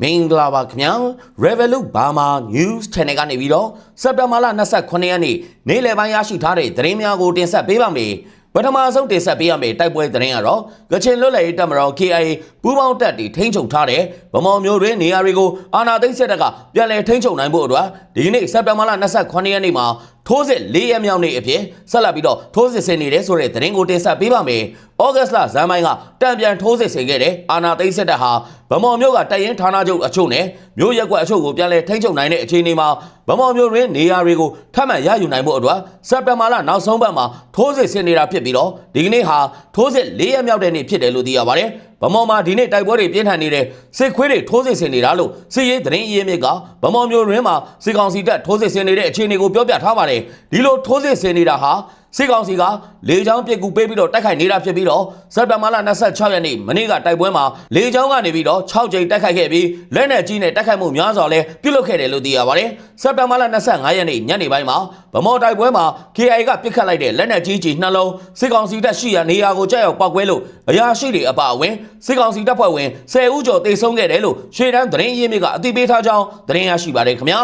မင်္ဂလာပါခင်ဗျာ Revolut Burma News Channel ကနေပြီးတော့စက်တင်ဘာလ29ရက်နေ့နေ့လယ်ပိုင်းရရှိထားတဲ့သတင်းများကိုတင်ဆက်ပေးပါမယ်ပထမဆုံးတင်ဆက်ပေးရမယ့်တိုက်ပွဲသတင်းကတော့ကချင်လွတ်လပ်ရေးတပ်မတော် KIA ပူးပေါင်းတပ်တွေထိန်းချုပ်ထားတဲ့ဗမော်မျိုးတွင်နေရာတွေကိုအာဏာသိမ်းစစ်တပ်ကပြန်လည်ထိန်းချုပ်နိုင်ဖို့အတွက်ဒီနေ့စက်တင်ဘာလ29ရက်နေ့မှာထိုးစစ်၄ရက်မြောက်နေ့အဖြစ်ဆက်လက်ပြီးတော့ထိုးစစ်ဆင်နေတဲ့ဆိုတဲ့သတင်းကိုတင်ဆက်ပေးပါမယ်။ဩဂတ်စ်လဇန်ပိုင်းကတံပြန်ထိုးစစ်ဆင်ခဲ့တဲ့အာနာသိန်းစစ်တပ်ဟာဗမော်မြို့ကတရင်ဌာနချုပ်အချို့နဲ့မြို့ရက်ကွက်အချို့ကိုပြန်လည်ထိန်းချုပ်နိုင်တဲ့အခြေအနေမှာဗမော်မြို့တွင်နေရာတွေကိုထပ်မံရယူနိုင်ဖို့အတွက်စက်တင်ဘာလနောက်ဆုံးပတ်မှာထိုးစစ်ဆင်နေတာဖြစ်ပြီးတော့ဒီကနေ့ဟာထိုးစစ်၄ရက်မြောက်တဲ့နေ့ဖြစ်တယ်လို့သိရပါတယ်။ ဗမော်မှာဒီနေ့တိုက်ပွဲတွေပြင်းထန်နေတဲ့စစ်ခွေးတွေထိုးစစ်ဆင်နေတာလို့စစ်ရေးသတင်းအရင်းမြစ်ကဗမော်မျိုးရင်းမှာစစ်ကောင်စီတပ်ထိုးစစ်ဆင်နေတဲ့အခြေအနေကိုပြောပြထားပါတယ်ဒီလိုထိုးစစ်ဆင်နေတာဟာ စစ်ကောင်စီကလေကြောင်းပစ်ကူပေးပြီးတော့တိုက်ခိုက်နေတာဖြစ်ပြီးတော့စက်တဘာလ26ရက်နေ့မနေ့ကတိုက်ပွဲမှာလေကြောင်းကနေပြီးတော့6ကြိမ်တိုက်ခိုက်ခဲ့ပြီးလက်နက်ကြီးနဲ့တိုက်ခိုက်မှုများစွာလဲပြုလုပ်ခဲ့တယ်လို့သိရပါတယ်စက်တဘာလ25ရက်နေ့ညနေပိုင်းမှာဗမော်တိုက်ပွဲမှာ KI ကပစ်ခတ်လိုက်တဲ့လက်နက်ကြီးကြီးနှလုံးစစ်ကောင်စီတပ်ရှိရာနေရာကိုကြောက်ရောက်ပောက်ကွဲလို့အရာရှိတွေအပါအဝင်စစ်ကောင်စီတပ်ဖွဲ့ဝင်10ဦးကျော်တိတ်ဆုံးခဲ့တယ်လို့ရှေ့တန်းသတင်းရင်းမြစ်ကအသိပေးထားကြောင်းသတင်းရရှိပါတယ်ခင်ဗျာ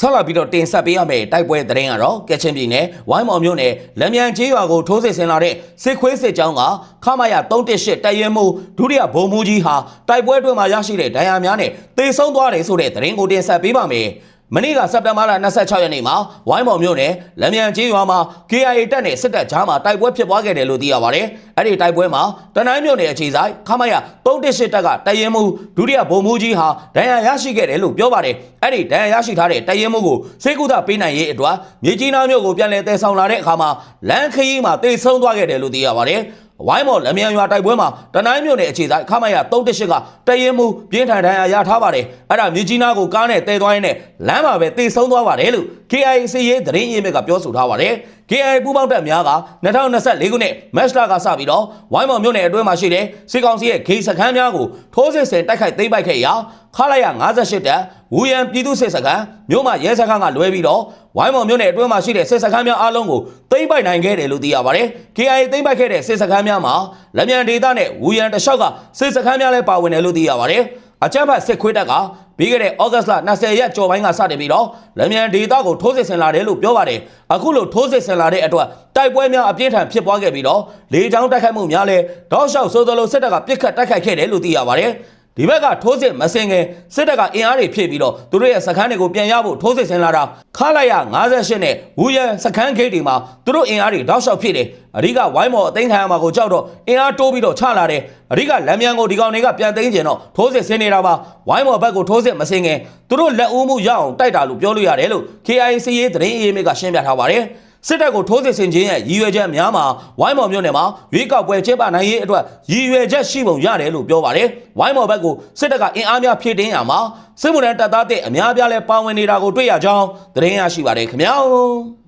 ဆက်လာပြီးတော့တင်ဆက်ပေးရမယ့်တိုက်ပွဲသတင်းကတော့ကက်ချင်ပြည်နယ်ဝိုင်းမော်မြို့နယ်လက်မြန်ကျေးရွာကိုထိုးစစ်ဆင်လာတဲ့စစ်ခွေးစစ်ကြောင်းကခမရ318တပ်ရဲမှုဒုတိယဗိုလ်မှူးကြီးဟာတိုက်ပွဲအတွင်းမှာရရှိတဲ့ဒဏ်ရာများနဲ့တေဆုံးသွားတယ်ဆိုတဲ့သတင်းကိုတင်ဆက်ပေးပါမယ် မနေ့ကစက်တင်ဘာလ26ရက်နေ့မှာဝိုင်းမော်မြို့နယ်လက်မြန်ကျေးရွာမှာ KIA တပ်နဲ့စစ်တပ်ကြားမှာတိုက်ပွဲဖြစ်ပွားခဲ့တယ်လို့သိရပါတယ်။အဲ့ဒီတိုက်ပွဲမှာတနိုင်းမြို့နယ်အခြေဆိုင်ခမရ318တပ်ကတရင်မှုဒုတိယဗိုလ်မှူးကြီးဟာဒဏ်ရာရရှိခဲ့တယ်လို့ပြောပါတယ်။အဲ့ဒီဒဏ်ရာရရှိထားတဲ့တရင်မှုကိုစေကုသပေးနိုင်ရေးအတွက်မြေကြီးနားမြို့ကိုပြန်လည်တည်ဆောင်လာတဲ့အခါမှာလမ်းခရီးမှာတိတ်ဆုံးသွားခဲ့တယ်လို့သိရပါတယ်။ ဝိုင်းမော်လက်မြန်ရွာတိုက်ပွဲမှာတနိုင်းမြို့နယ်အခြေဆိုင်ခမရ38ကတရင်မှုပြင်းထန်ဒဏ်ရာရထားပါတယ်အဲ့ဒါမြကြီးနားကိုကားနဲ့တဲသွားရင်းနဲ့လမ်းမှာပဲတေဆုံးသွားပါတယ်လို့ KIA စီရေးသတင်းရင်းမြစ်ကပြောဆိုထားပါတယ် KIA ပူးပေါင်းတပ်များက2024ခုနှစ်မတ်လကစပြီးတော့ဝိုင်းမော်မြို့နယ်အတွင်းမှာရှိတဲ့စစ်ကောင်စီရဲ့ဂိတ်စခန်းများကိုထိုးစစ်ဆင်တိုက်ခိုက်သိမ်းပိုက်ခဲ့ရာခလာရ58တပ်ဝူရန်ပြည်သူစစ်စခန်းမြို့မှာရဲစခန်းကလွဲပြီးတော့ဝိုင်းမော်မြို့နယ်အတွင်းမှာရှိတဲ့စစ်စခန်းများအားလုံးကိုသိမ်းပိုက်နိုင်ခဲ့တယ်လို့သိရပါတယ်။ KIA သိမ်းပိုက်ခဲ့တဲ့စစ်စခန်းများမှာလက်မြန်ဒေသနဲ့ဝူရန်တလျှောက်ကစစ်စခန်းများလည်းပါဝင်တယ်လို့သိရပါတယ်။ အကြမ်းဖက်စစ်ခွေးတပ်ကပြီးခဲ့တဲ့ဩဂတ်စ်လ20ရက်ကျော်ပိုင်းကစတင်ပြီးတော့လက်မြန်ဒေသကိုထိုးစစ်ဆင်လာတယ်လို့ပြောပါတယ်။အခုလိုထိုးစစ်ဆင်လာတဲ့အတွက်တိုက်ပွဲများအပြင်းထန်ဖြစ်ပွားခဲ့ပြီးတော့လေကြောင်းတိုက်ခိုက်မှုများလည်းတောက်လျှောက်ဆိုသလိုစစ်တပ်ကပြစ်ခတ်တိုက်ခိုက်ခဲ့တယ်လို့သိရပါတယ်။ ဒီဘက်ကထိုးစစ်မစင်ခင်စစ်တပ်ကအင်အားတွေဖြည့်ပြီးတော့သူတို့ရဲ့စခန်းတွေကိုပြန်ရဖို့ထိုးစစ်ဆင်လာတာခလိုက်ရ58နဲ့ဝူရန်စခန်းဂိတ်တွေမှာသူတို့အင်အားတွေတောက်လျှောက်ဖြစ်တယ်အဓိကဝိုင်းမော်အသိမ်းခံရမှာကိုကြောက်တော့အင်အားတိုးပြီးတော့ချလာတယ်အဓိကလမ်းမြန်ကိုဒီကောင်တွေကပြန်သိမ်းကျင်တော့ထိုးစစ်ဆင်နေတာပါဝိုင်းမော်ဘက်ကိုထိုးစစ်မစင်ခင်သူတို့လက်ဦးမှုရအောင်တိုက်တာလို့ပြောလို့ရတယ်လို့ KIC ရေးသတင်းအေးမြစ်ကရှင်းပြထားပါတယ် စစ်တပ်ကိုထိုးစစ်ဆင်ခြင်းရဲ့ရည်ရွယ်ချက်များမှာဝိုင်းမော်မြို့နယ်မှာရွေးကောက်ပွဲကျင်းပနိုင်ရေးအတွက်ရည်ရွယ်ချက်ရှိပုံရတယ်လို့ပြောပါတယ်။ဝိုင်းမော်ဘက်ကစစ်တပ်ကအင်အားများဖြည့်တင်းရမှာစစ်မှုထမ်းတပ်သားတဲ့အများပြားလဲပါဝင်နေတာကိုတွေ့ရကြောင်းသတင်းရရှိပါတယ်ခင်ဗျာ။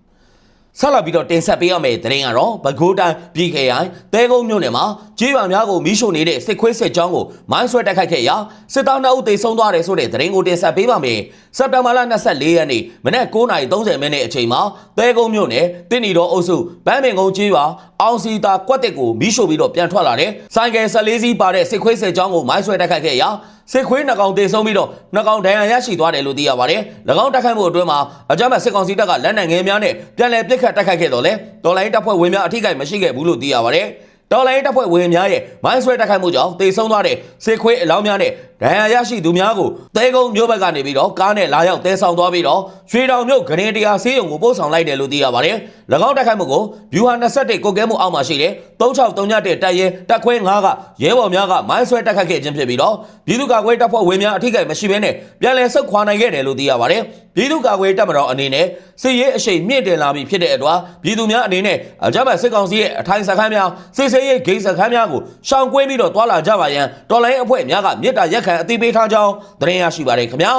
ဆက်လက်ပြီးတော့တင်ဆက်ပေးရမယ့်သတင်းကတော့ပဲခူးတိုင်းပြည်ခရိုင်တဲကုန်းမြို့နယ်မှာကြေးရွာများကိုမီးရှို့နေတဲ့စစ်ခွေးစစ်ကြောင်းကိုမိုင်းဆွဲတိုက်ခိုက်ခဲ့ရာစစ်သား2ဦးသေဆုံးသွားတယ်ဆိုတဲ့သတင်းကိုတင်ဆက်ပေးပါမယ်။စက်တင်ဘာလ24ရက်နေ့မနက်9:30မိနစ်အချိန်မှာတဲကုန်းမြို့နယ်တင်းနီတော်အုပ်စုဗန်းပင်ကုန်းကြေးရွာအောင်စီတာကွက်တက်ကိုမီးရှို့ပြီးတော့ပြန်ထွက်လာတဲ့ဆိုင်ကယ်14စီးပါတဲ့စစ်ခွေးစစ်ကြောင်းကိုမိုင်းဆွဲတိုက်ခိုက်ခဲ့ရာစစ်ခွေးနှကောင်တေဆုံးပြီးတော့နှကောင်ဒဏ်ရာရရှိသွားတယ်လို့သိရပါတယ်။၎င်းတိုက်ခိုက်မှုအတွင်းမှာအကြမ်းဖက်စစ်ကောင်စီတပ်ကလက်နက်ငယ်များနဲ့ပြန်လည်ပစ်ခတ်တိုက်ခိုက်ခဲ့တော့လဲတော်လိုင်းတပ်ဖွဲ့ဝင်များအထိကိမရှိခဲ့ဘူးလို့သိရပါတယ်။တော်လိုင်းတပ်ဖွဲ့ဝင်များရဲ့မိုင်းဆွဲတိုက်ခိုက်မှုကြောင့်တေဆုံးသွားတဲ့စစ်ခွေးအလောင်းများနဲ့ဒဏ်ရာရရှိသူများကိုတဲကုန်းမြို့ဘက်ကနေပြီးတော့ကားနဲ့လာရောက်တဲဆောင်သွားပြီးတော့ရွှေတောင်မြို့ဂရင်တရားဆေးရုံကိုပို့ဆောင်လိုက်တယ်လို့သိရပါတယ်။၎ င်းတိုက်ခိုက်မှုကိုဗျူဟာ21ကိုကဲမှုအောက်မှာရှိတဲ့3631တပ်ရဲတပ်ခွဲ9ကရဲဘော်များကမိုင်းဆွဲတိုက်ခိုက်ခဲ့ခြင်းဖြစ်ပြီးတော့ပြည်သူ့ကာကွယ်တပ်ဖွဲ့ဝင်များအထိကိမရှိဘဲနဲ့ပြန်လည်ဆုတ်ခွာနိုင်ခဲ့တယ်လို့သိရပါတယ်။ပြည်သူ့ကာကွယ်တပ်မတော်အနေနဲ့စစ်ရေးအရှိန်မြင့်တင်လာပြီဖြစ်တဲ့အတွက်ပြည်သူများအနေနဲ့အကြမ်းဖက်စစ်ကောင်စီရဲ့အထိုင်စခန်းများစစ်ဆေးရေးဂိတ်စခန်းများကိုရှောင်ကွင်းပြီးတော့တွာလာကြပါရန်တော်လိုင်းအဖွဲ့များကမြစ်တာရက်ခံအသိပေးထားကြောင်းသတင်းရရှိပါတယ်ခင်ဗျာ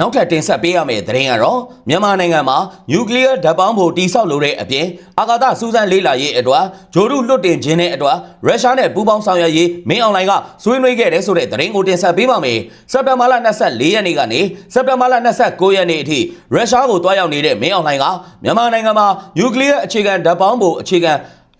နောက်ထပ်တင်ဆက်ပေးရမယ့်သတင်းကတော့မြန်မာနိုင်ငံမှာနျူကလ িয়ার ဓာတ်ပေါင်းဖို့တိစောက်လိုတဲ့အပြင်အာကာသစူးစမ်းလေ့လာရေးအတွက်ဂျိုဒုလွတ်တင်ခြင်းနဲ့အတွက်ရုရှားနဲ့ပူးပေါင်းဆောင်ရွက်ရေးမင်းအွန်လိုင်းကဆွေးနွေးခဲ့တယ်ဆိုတဲ့သတင်းကိုတင်ဆက်ပေးပါမယ်။စက်တင်ဘာလ24ရက်နေ့ကနေစက်တင်ဘာလ29ရက်နေ့အထိရုရှားကိုတွားရောက်နေတဲ့မင်းအွန်လိုင်းကမြန်မာနိုင်ငံမှာနျူကလ িয়ার အခြေခံဓာတ်ပေါင်းဖို့အခြေခံ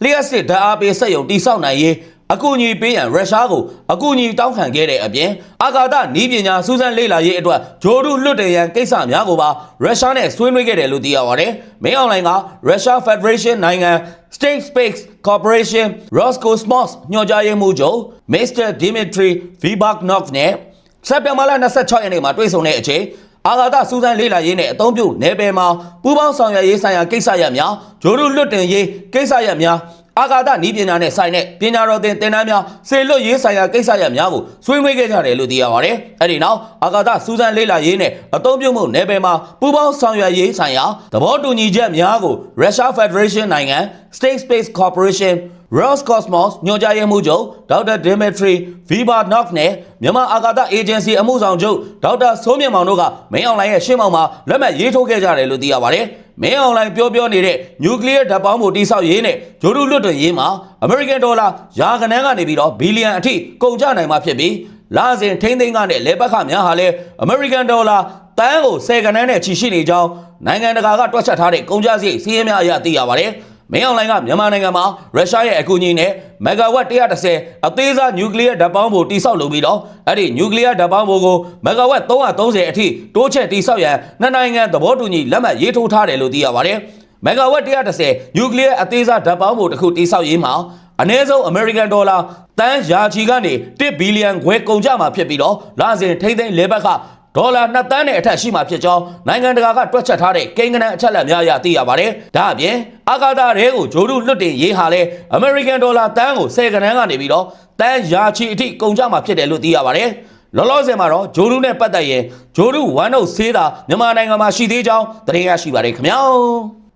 လျှက်စစ်ဓာတ်အားပေးစက်ရုံတိစောက်နိုင်ရေး အကူအညီပေးရန်ရုရှားကိုအကူအညီတောင်းခံခဲ့တဲ့အပြင်အာကာသနီးပညာစူးစမ်းလေ့လာရေးအတွက်ဂျိုဒုလွတ်တယ်ရန်ကိစ္စများကိုပါရုရှားနဲ့ဆွေးနွေးခဲ့တယ်လို့သိရပါတယ်။မင်းအွန်လိုင်းကရုရှား Federation နိုင်ငံ State Space Corporation Roscosmos ညွှန်ကြားရေးမှူးချုပ် Mr. Dmitry Vibaknov နဲ့စက်တင်ဘာလ26ရက်နေ့မှာတွေ့ဆုံတဲ့အချိန်အာဂါသစူးစမ်းလေ့လာရေးနဲ့အသုံးပြုနယ်ပယ်မှာပူးပေါင်းဆောင်ရွက်ရေးဆိုင်ရာကိစ္စရပ်များဂျိုဒုလွတ်တင်ရေးကိစ္စရပ်များ အာဂါသနီးပညာနဲ့ဆိုင်တဲ့ပညာတော်သင်သင်တန်းများစေလွတ်ရေးဆိုင်ရာကိစ္စရပ်များကိုဆွေးနွေးခဲ့ကြတယ်လို့သိရပါတယ်။အဲဒီနောက်အာဂါသစူးစမ်းလေ့လာရေးနဲ့အသုံးပြုမှုနယ်ပယ်မှာပူးပေါင်းဆောင်ရွက်ရေးဆိုင်ရာသဘောတူညီချက်များကို Russia Federation နိုင်ငံ State Space Corporation Roscosmos ညွှန်ကြားရေးမှူးချုပ်ဒေါက်တာ Dimitri Vibarnov နဲ့မြန်မာအာကာသအေဂျင်စီအမှုဆောင်ချုပ်ဒေါက်တာစိုးမြင့်မောင်တို့ကမင်းအွန်လိုင်းရဲ့ရှင်းမောင်မှာလက်မှတ်ရေးထိုးခဲ့ကြတယ်လို့သိရပါတယ်။မင်းအွန်လိုင်းပြောပြောနေတဲ့နျူကလ িয়ার ဓာတ်ပေါင်းမှုတိဆောက်ရေးနဲ့ဂျိုဒုလွတ်တွင်ရေးမှာအမေရိကန်ဒေါ်လာရာခိုင်နှန်းကနေပြီးတော့ဘီလီယံအထိကုန်ကျနိုင်မှာဖြစ်ပြီးလာစဉ်ထိမ့်သိမ်းကနဲ့လေပတ်ခများဟာလည်းအမေရိကန်ဒေါ်လာတန်းကို10ကနန်းနဲ့ချီရှိနေကြောင်းနိုင်ငံတကာကတွက်ချက်ထားတဲ့ကုန်ကျစရိတ်စီးရင်များအရသိရပါတယ်။ မင်းအွန်လိုင်းကမြန်မာနိုင်ငံမှာရုရှားရဲ့အကူအညီနဲ့မဂါဝတ်130အသေးစားနျူကလ িয়ার ဓာတ်ပေါင်းဖို့တိဆောက်လုပ်ပြီးတော့အဲ့ဒီနျူကလ িয়ার ဓာတ်ပေါင်းဖို့ကိုမဂါဝတ်330အထိတိုးချဲ့တိဆောက်ရန်နှစ်နိုင်ငံသဘောတူညီလက်မှတ်ရေးထိုးထားတယ်လို့သိရပါတယ်။မဂါဝတ်130နျူကလ িয়ার အသေးစားဓာတ်ပေါင်းဖို့တစ်ခုတိဆောက်ရေးမှာအနည်းဆုံးအမေရိကန်ဒေါ်လာတန်းရာချီကနေ1ဘီလီယံခွဲကုန်ကျမှာဖြစ်ပြီးတော့လာစဉ်ထိမ့်သိမ်းလေဘက်က ဒေါ်လာ2တန်းနဲ့အထက်ရှိမှဖြစ်ကြောင်းနိုင်ငံတကာကတွက်ချက်ထားတဲ့ကိန်းဂဏန်းအချက်အလက်များအရသိရပါတယ်။ဒါအပြင်အာကာသရဲကိုဂျိုဒုလွတ်တင်ရေးဟာလဲအမေရိကန်ဒေါ်လာတန်းကို10ကဏန်းကနေပြီးတော့တန်းရာချီအထိကုန်ကျမှာဖြစ်တယ်လို့သိရပါတယ်။လောလောဆယ်မှာတော့ဂျိုဒုနဲ့ပတ်သက်ရင်ဂျိုဒုဝမ်တို့ဆေးတာမြန်မာနိုင်ငံမှာရှိသေးကြောင်းသတင်းရရှိပါတယ်ခင်ဗျာ။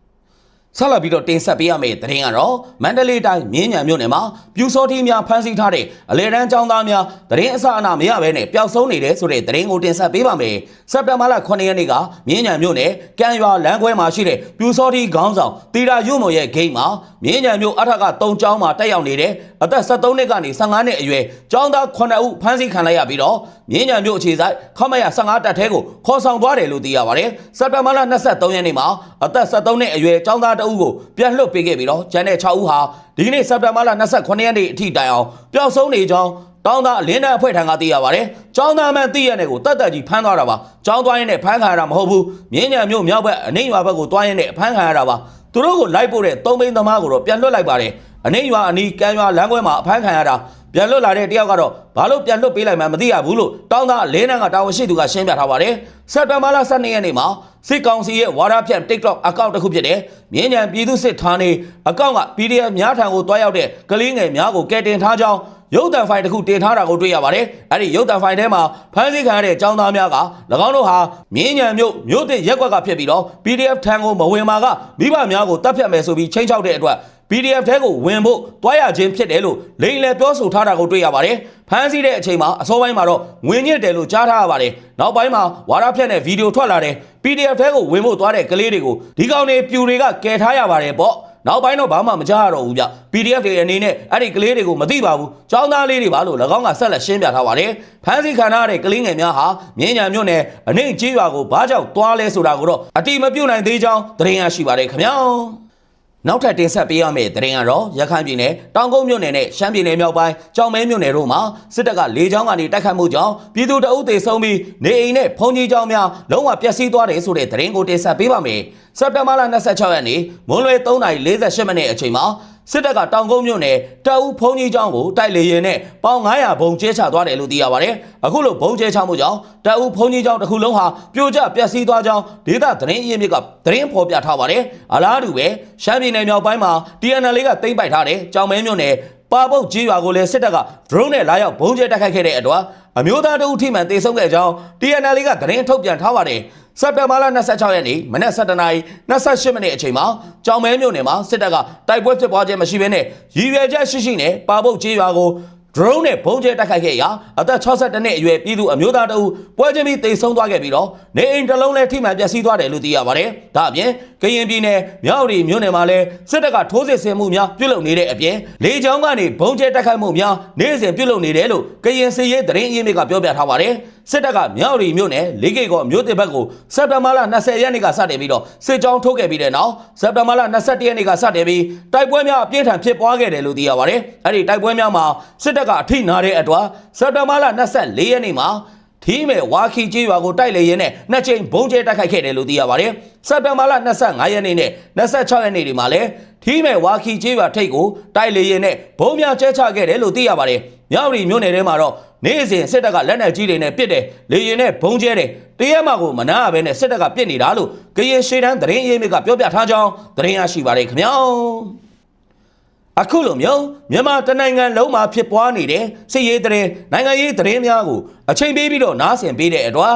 ဆက်လက်ပြီးတော့တင်ဆက်ပေးရမယ့်သတင်းကတော့မန္တလေးတိုင်းမြင်းညံမြို့နယ်မှာပြူစောထီးများဖမ်းဆီးထားတဲ့အလဲတန်းចောင်းသားများသတင်းအစအနမရဘဲနဲ့ပျောက်ဆုံးနေတဲ့ဆိုတဲ့သတင်းကိုတင်ဆက်ပေးပါမယ်။စက်တင်ဘာလ9ရက်နေ့ကမြင်းညံမြို့နယ်ကံရွာလမ်းခွဲမှာရှိတဲ့ပြူစောထီးခေါင်းဆောင်တီတာရွတ်မော်ရဲ့ဂိမ်းမှာမြင်းညံမြို့အထက်က3ចောင်းမှာတက်ရောက်နေတဲ့အသက်73နှစ်ကနေ15နှစ်အရွယ်ចောင်းသား9ဦးဖမ်းဆီးခံလိုက်ရပြီးတော့ မြင်းညံမြို့အခြေဆိုင်ခမရ15တပ်ထဲကိုခေါ်ဆောင်သွားတယ်လို့သိရပါတယ်။စက်တင်ဘာလ23ရက်နေ့မှာအသက်73နှစ်အရွယ်ចောင်းသားတအုပ်ကိုပြန်လွှတ်ပေးခဲ့ပြီးတော့ကျန်တဲ့6ဦးဟာဒီကနေ့စက်တင်ဘာလ29ရက်နေ့အထိတိုင်အောင်ပျောက်ဆုံးနေကြောင်းတောင်းသားအလင်းတဲ့အဖွဲ့ထံကသိရပါတယ်။ကျောင်းသားမှန်သိရတဲ့ကိုတတ်တတ်ကြီးဖမ်းသွားတာပါ။ကျောင်းသွားရင်လည်းဖမ်းခံရတာမဟုတ်ဘူး။မြင်းညံမြို့မြောက်ဘက်အနှိမ်ရွာဘက်ကိုသွားရင်လည်းဖမ်းခံရတာပါ။သူတို့ကိုလိုက်ပို့တဲ့သုံးဘိန်းသမားကိုတော့ပြန်လွှတ်လိုက်ပါတယ်။အနှိမ်ရွာအနီးကံရွာလမ်းခွဲမှာအဖမ်းခံရတာ ပြန်လွတ်လာတဲ့တယောက်ကတော့ဘာလို့ပြန်လွတ်ပေးလိုက်မှမသိရဘူးလို့တောင်းသားအလင်းနန်းကတာဝန်ရှိသူကရှင်းပြထားပါတယ်။စက်တင်ဘာလ12ရက်နေ့မှာစစ်ကောင်စီရဲ့ဝါဒဖြန့် TikTok အကောင့်တစ်ခုဖြစ်တဲ့မြင်းညံပြည်သူစစ်ဌာနေအကောင့်က PDF များထံကိုတွားရောက်တဲ့ကလေးငယ်များကိုကယ်တင်ထားကြောင်းရုပ်တံဖိုင်တစ်ခုတင်ထားတာကိုတွေ့ရပါတယ်။အဲ့ဒီရုပ်တံဖိုင်ထဲမှာဖမ်းဆီးခံရတဲ့ចောင်းသားများက၎င်းတို့ဟာမြင်းညံမြို့မြို့တစ်ရက်ကွက်ကဖြစ်ပြီးတော့ PDF ထံကိုမဝင်ပါကမိဘများကိုတပ်ဖြတ်မယ်ဆိုပြီးချိန်ချောက်တဲ့အတွက် PDF ထဲကိုဝင်ဖို့တွားရခြင်းဖြစ်တယ်လို့လိန်လည်ပြောဆိုထားတာကိုတွေ့ရပါတယ်။ဖမ်းဆီးတဲ့အချိန်မှာအစောပိုင်းမှာတော့ငွေညစ်တယ်လို့ကြားထားရပါတယ်။နောက်ပိုင်းမှာဝါရဖြတ်တဲ့ဗီဒီယိုထွက်လာတယ်။ PDF ထဲကိုဝင်ဖို့တွားတဲ့ကလေးတွေကိုဒီကောင်တွေပြူတွေကကယ်ထားရပါတယ်ပေါ့။နောက်ပိုင်းတော့ဘာမှမကြားရတော့ဘူးဗျ PDF တွေအနေနဲ့အဲ့ဒီကလေးတွေကိုမသိပါဘူး။ចောင်းသားလေးတွေပါလို့၎င်းကဆက်လက်ရှင်းပြထားပါတယ်။ဖမ်းဆီးခံရတဲ့ကလေးငယ်များဟာမြင်းညာမြို့နယ်အနှိမ့်ကျေးရွာကိုဘာကြောင့်တွားလဲဆိုတာကိုတော့အတိမပြုတ်နိုင်သေးကြောင်းသတင်းရရှိပါတယ်ခင်ဗျာ။ နောက်ထပ်တင်ဆက်ပေးရမယ့်သတင်းကတော့ရခိုင်ပြည်နယ်တောင်ကုန်းမြို့နယ်နဲ့ရှမ်းပြည်နယ်မြောက်ပိုင်းကြောင်မဲမြို့နယ်တို့မှာစစ်တပ်ကလေကြောင်းကနေတိုက်ခတ်မှုကြောင့်ပြည်သူတအုပ်သေဆုံးပြီးနေအိမ်နဲ့ဖုန်ကြီးကျောင်းများလုံးဝပျက်စီးသွားတယ်ဆိုတဲ့သတင်းကိုတင်ဆက်ပေးပါမယ်။စက်တင်ဘာလ26ရက်နေ့မွန်းလွဲ3:48မိနစ်အချိန်မှာ စစ်တပ်ကတောင်ကုန်းမြို့နယ်တအုပ်ဖုန်ကြီးကျောင်းကိုတိုက်လေရင်နဲ့ပေါင်900ဘုံကျဲချသွားတယ်လို့သိရပါတယ်။အခုလိုဘုံကျဲချမှုကြောင့်တအုပ်ဖုန်ကြီးကျောင်းတစ်ခုလုံးဟာပြိုကျပျက်စီးသွားကြောင်းဒေသသတင်းအရင်းမြစ်ကသတင်းဖော်ပြထားပါတယ်။အလားတူပဲရှမ်းပြည်နယ်မြောက်ပိုင်းမှာ TNL ကတိမ့်ပိုက်ထားတဲ့ကြောင်မဲမြို့နယ်ပါပုတ်ကြီးရွာကိုလည်းစစ်တပ်က drone နဲ့လာရောက်ဘုံကျဲတိုက်ခိုက်ခဲ့တဲ့အတွက်အမျိုးသားတအုပ်ထိမှန်တေဆုံးခဲ့ကြောင်း TNL ကသတင်းထုတ်ပြန်ထားပါတယ်။ စက်တင်ဘာလ26ရက်နေ့မနက်7:28နာရီ28မိနစ်အချိန်မှာကြောင်မဲမြို့နယ်မှာစစ်တပ်ကတိုက်ပွဲဖြစ်ပွားခြင်းမရှိဘဲနဲ့ရည်ရွယ်ချက်ရှိရှိနဲ့ပါပုတ်ကြီးရွာကို drone နဲ့ဘုံကျဲတိုက်ခိုက်ခဲ့ရာအသက်62နှစ်အရွယ်ပြည်သူအမျိုးသားတအုပ်ပွဲချင်းပြီးတိတ်ဆုံးသွားခဲ့ပြီးတော့နေအိမ်တစ်လုံးလည်းထိမှန်ပျက်စီးသွားတယ်လို့သိရပါတယ်။ဒါအပြင်ကရင်ပြည်နယ်မြောက်ရီမြို့နယ်မှာလည်းစစ်တပ်ကထိုးစစ်ဆင်မှုများပြုလုပ်နေတဲ့အပြင်လေကြောင်းကနေဘုံကျဲတိုက်ခိုက်မှုများနေ့စဉ်ပြုလုပ်နေတယ်လို့ကရင်စစ်ရေးသတင်းအရင်းမြစ်ကပြောပြထားပါတယ်။စစ်တပ်ကမြောက်ရီမြို့နယ်လေးကိတ်ကောမြို့တစ်ဘက်ကိုစက်တဘာလ20ရက်နေ့ကစတင်ပြီးတော့စစ်ကြောင်းထုတ်ခဲ့ပြီးတဲ့နောက်စက်တဘာလ21ရက်နေ့ကစတင်ပြီးတိုက်ပွဲများအပြင်းထန်ဖြစ်ပွားခဲ့တယ်လို့သိရပါတယ်။အဲ့ဒီတိုက်ပွဲများမှာစစ်တပ်ကအထိနာတဲ့အတွက်စက်တဘာလ24ရက်နေ့မှာထီးမဲ့ဝါခီကျေးရွာကိုတိုက်လေရင်နဲ့နှစ်ကြိမ်ဘုံကျဲတိုက်ခိုက်ခဲ့တယ်လို့သိရပါတယ်။စက်တဘာလ25ရက်နေ့နဲ့26ရက်နေ့ဒီမှာလည်းထီးမဲ့ဝါခီကျေးရွာထိပ်ကိုတိုက်လေရင်နဲ့ဘုံများကျဲချခဲ့တယ်လို့သိရပါတယ်။ မြောက်ရီမြို့နယ်ထဲမှာတော့နေ့စဉ်စစ်တပ်ကလက်နက်ကြီးတွေနဲ့ပစ်တယ်လေရင်နဲ့ဘုံကျဲတယ်တရက်မှကိုမနာဘဲနဲ့စစ်တပ်ကပစ်နေတာလို့ကရင်ရှေ့တန်းသတင်းရေးမြစ်ကပြောပြထားကြောင်းသတင်းရရှိပါတယ်ခင်ဗျာ။အခုလိုမျိုးမြန်မာတနိုင်ငံလုံးမှာဖြစ်ပွားနေတဲ့စစ်ရေးသတင်းနိုင်ငံရေးသတင်းများကိုအချိန်ပေးပြီးတော့နားဆင်ပေးတဲ့အတွက်